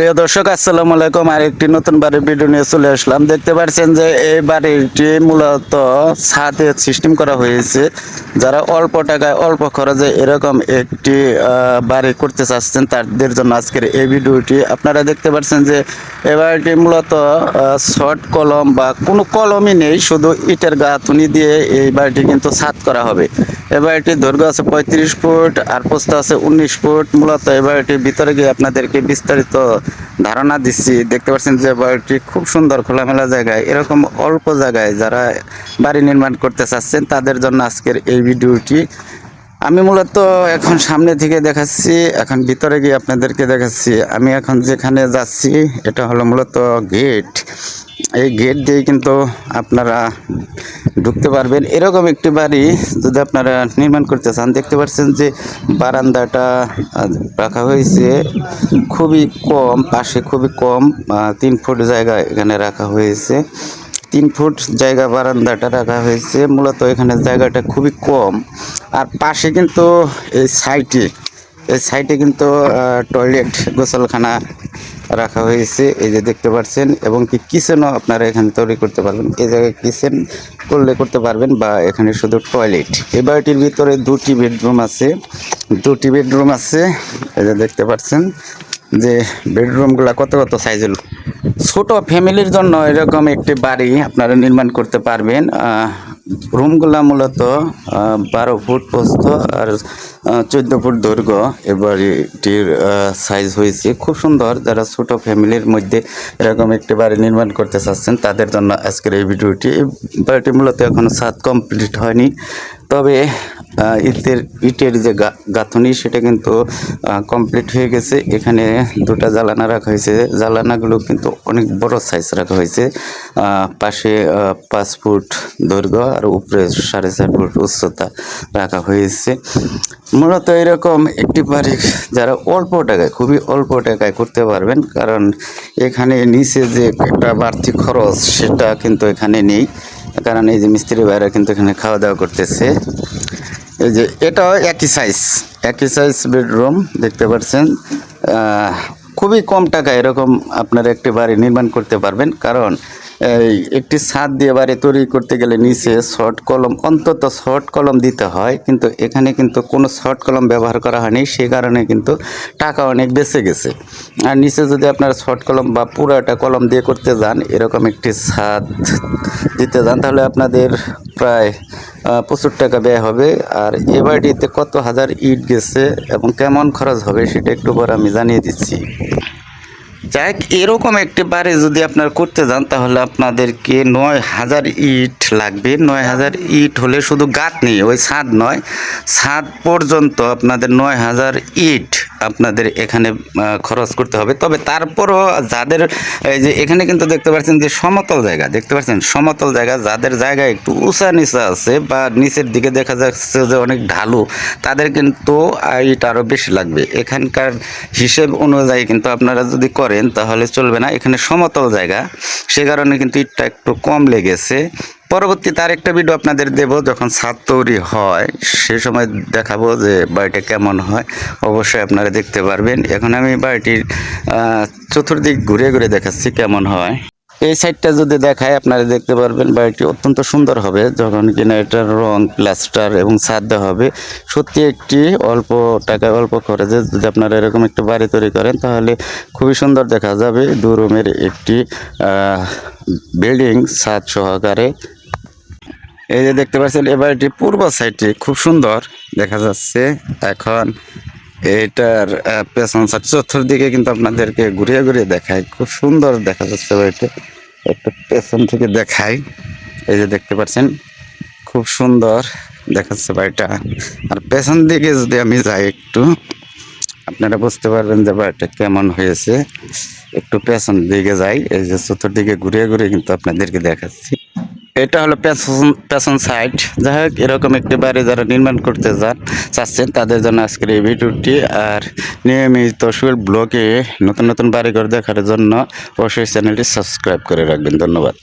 প্রিয় দর্শক, আসসালামু আলাইকুম। আর একটি নতুন বাড়ির ভিডিও নিয়ে চলে আসলাম। দেখতে পাচ্ছেন যে এই বাড়িটি মূলত ছাদে সিস্টেম করা হয়েছে। যারা অল্প টাকায়, অল্প খরচে এরকম একটি বাড়ি করতে চাচ্ছেন, তাদের জন্য আজকের এই ভিডিওটি আপনারা দেখতে পাচ্ছেন যে এই বাড়িটি মূলত শর্ট কলম বা কোনো কলমই নেই, শুধু ইটের গাঁথুনি দিয়ে এই বাড়িটি কিন্তু ছাদ করা হবে। এই বাড়িটির দৈর্ঘ্য আছে পঁয়ত্রিশ ফুট, আর পোস্ত আছে উনিশ ফুট। মূলত এই বাড়িটির ভিতরে গিয়ে আপনাদেরকে বিস্তারিত ধারণা দিচ্ছি, দেখতে পাচ্ছেন যে বাড়িটি খুব সুন্দর খোলামেলা জায়গায়। এরকম অল্প জায়গায় যারা বাড়ি নির্মাণ করতে চাচ্ছেন, তাদের জন্য আজকের এই ভিডিওটি। আমি মূলত এখন সামনে থেকে দেখাচ্ছি, এখন ভিতরে গিয়ে আপনাদেরকে দেখাচ্ছি। আমি এখন যেখানে যাচ্ছি, এটা হলো মূলত গেট। এই গেট দিয়ে কিন্তু আপনারা ঢুকতে পারবেন। এরকম একটি বাড়ি যদি আপনারা নির্মাণ করতে চান, দেখতে পাচ্ছেন যে বারান্দাটা রাখা হয়েছে। খুবই কম, পাশে খুবই কম তিন ফুট জায়গা এখানে রাখা হয়েছে। তিন ফুট জায়গা বারান্দাটা রাখা হয়েছে। মূলত এখানে জায়গাটা খুবই কম। আর পাশে কিন্তু এই সাইটে এই সাইটে কিন্তু টয়লেট গোসলখানা রাখা হয়েছে, এই যে দেখতে পাচ্ছেন এবং কি কিচেনও আপনারা এখানে তৈরি করতে পারবেন। এই জায়গায় কিচেন করলে করতে পারবেন বা এখানে শুধু টয়লেট। এই বাড়িটির ভিতরে দুটি বেডরুম আছে, দুটি বেডরুম আছে, এই যে দেখতে পাচ্ছেন যে বেডরুমগুলো কত কত সাইজের। ছোট ফ্যামিলির জন্য এরকম একটি বাড়ি আপনারা নির্মাণ করতে পারবেন রুমগুলা মূলত বারো ফুট পোস্ত আর চোদ্দ ফুট দৈর্ঘ্য। এ বাড়িটির সাইজ হয়েছে খুব সুন্দর। যারা ছোটো ফ্যামিলির মধ্যে এরকম একটি বাড়ি নির্মাণ করতে চাচ্ছেন, তাদের জন্য আজকের এই ভিডিওটি। এই বাড়িটি মূলত এখনও সাত কমপ্লিট হয়নি। তবে ইটের ইটের যে গাঁথনি, সেটা কিন্তু কমপ্লিট হয়ে গেছে। এখানে দুটো জ্বালানা রাখা হয়েছে। জ্বালানাগুলো কিন্তু অনেক বড় সাইজ রাখা হয়েছে। পাশে পাঁচ ফুট দৈর্ঘ্য আর উপরে সাড়ে চার ফুট উচ্চতা রাখা হয়েছে। মূলত এরকম একটি বাড়ি যারা অল্প টাকায়, খুবই অল্প টাকায় করতে পারবেন, কারণ এখানে নিচে যে একটা বাড়তি খরচ, সেটা কিন্তু এখানে নেই। কারণ এই যে মিস্ত্রি ভাইরা কিন্তু এখানে খাওয়া দাওয়া করতেছে। এই যে এটাও একই সাইজ একই সাইজ বেডরুম দেখতে পাচ্ছেন। খুবই কম টাকা এরকম আপনারা একটি বাড়ি নির্মাণ করতে পারবেন। কারণ একটি ছাদ দিয়ে বাড়ি তৈরি করতে গেলে নিচে শর্ট কলম, অন্তত শর্ট কলম দিতে হয়, কিন্তু এখানে কিন্তু কোনো শর্ট কলম ব্যবহার করা হয়নি, সে কারণে কিন্তু টাকা অনেক বেঁচে গেছে। আর নিচে যদি আপনারা শর্ট কলম বা পুরাটা কলম দিয়ে করতে যান, এরকম একটি ছাদ দিতে যান, তাহলে আপনাদের প্রায় প্রচুর টাকা ব্যয় হবে। আর এ বাড়িটিতে কত হাজার ইট গেছে এবং কেমন খরচ হবে, সেটা একটু পর আমি জানিয়ে দিচ্ছি। যাই এরকম একটি বাড়ি যদি আপনার করতে যান, তাহলে আপনাদেরকে নয় হাজার ইট লাগবে। নয় হাজার ইট হলে শুধু গাত নেই, ওই ছাদ নয়। ছাদ পর্যন্ত আপনাদের নয় হাজার ইট আপনাদের এখানে খরচ করতে হবে। তবে তারপরও যাদের, এই যে এখানে কিন্তু দেখতে পাচ্ছেন যে সমতল জায়গা, দেখতে পাচ্ছেন? সমতল জায়গা, যাদের জায়গা একটু উঁচা নিচা আছে বা নিচের দিকে দেখা যাচ্ছে যে অনেক ঢালু, তাদের কিন্তু ইট আরও বেশি লাগবে। এখানকার হিসেব অনুযায়ী কিন্তু আপনারা যদি করেন, তাহলে চলবে না। এখানে সমতল জায়গা, সে কারণে কিন্তু ইটটা একটু কম লেগেছে। পরবর্তীতে আরেকটা ভিডিও আপনাদের দেব, যখন ছাদ তৈরি হয়, সে সময় দেখাবো যে বাড়িটা কেমন হয়। অবশ্যই আপনারা দেখতে পারবেন। এখন আমি বাড়িটির চতুর্দিক ঘুরে ঘুরে দেখাচ্ছি কেমন হয়। এই সাইডটা যদি দেখায়, আপনারা দেখতে পারবেন বাড়িটি অত্যন্ত সুন্দর হবে, যখন কিনা এটার রং প্লাস্টার এবং ছাদ দেওয়া হবে। সত্যি একটি অল্প টাকায়, অল্প খরচে যদি আপনারা এরকম একটি বাড়ি তৈরি করেন, তাহলে খুবই সুন্দর দেখা যাবে। দু রুমের একটি বিল্ডিং ছাদ সহকারে এই যে দেখতে পাচ্ছেন, এ বাড়িটি পূর্ব সাইডে খুব সুন্দর, দেখা যাচ্ছে। এখন এটার পেছন সাইড, চতুর্দিকে কিন্তু আপনাদেরকে ঘুরিয়ে ঘুরিয়ে দেখায় খুব সুন্দর দেখা যাচ্ছে বাড়িটি। একটু পেছন থেকে দেখাই। এই যে দেখতে পাচ্ছেন, খুব সুন্দর দেখাচ্ছে বাড়িটা। আর পেছন দিকে যদি আমি যাই একটু, আপনারা বুঝতে পারবেন যে বাড়িটা কেমন হয়েছে। একটু পেছন দিকে যাই, এই যে চতুর্দিকে ঘুরিয়ে ঘুরিয়ে কিন্তু আপনাদেরকে দেখাচ্ছি। এটা হলো পেছন পেছন সাইট। যাই হোক এরকম একটি বাড়ি যারা নির্মাণ করতে যান, চাচ্ছেন, তাদের জন্য আজকের এই ভিডিওটি। আর নিয়মিত সুর ব্লগে নতুন নতুন বাড়িঘর দেখার জন্য অবশ্যই চ্যানেলটি সাবস্ক্রাইব করে রাখবেন। ধন্যবাদ।